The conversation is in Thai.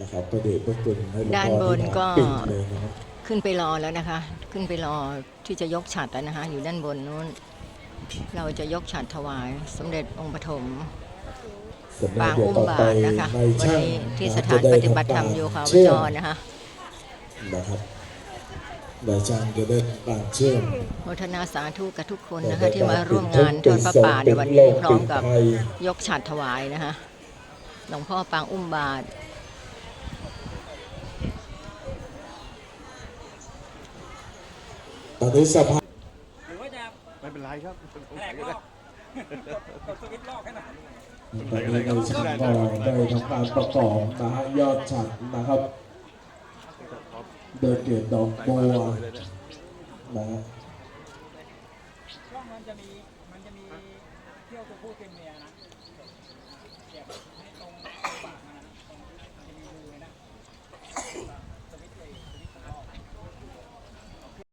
นะครับประเดชพระคุณให้หลวงด้านพ่อบนที่ก็ ปิ่งเลยนะครับขึ้นไปรอแล้วนะคะ ขึ้นไปรอที่จะยกฉัตรแล้วนะคะ อยู่ด้านบนนู้น เราจะยกฉัตรถวาย สมเด็จองค์ปฐมสำหรับปางเดี๋ยวอุ้มต่อบาไปทนะคะในวันช่างนี้ที่สะถานจะปได้ฏิบัติธรรมทำโยคาวเชื่จอมรนะคะ นะครับนายช่างจะได้การเชื่อม โมทนาสาธุกับทุกคนนะคะ ที่มาร่วมงานทอดพระป่าในวันนี้พร้อมกับยกฉัตรถวายนะคะหลวงพ่อปางอุ้มบาท อนนี้สภาหรือว่าจะไม่เป็นไรครับแหลกรอบกดสวิตช์รอบให้หน่อยตอนนี้ในช่างก็ได้ทำการประกอบนะฮะยอดฉัดนะครับโดยเกตดอกบัวนะฮะช่องมันจะมีมันจะมีเที่ยวตัวผู้เต็มเม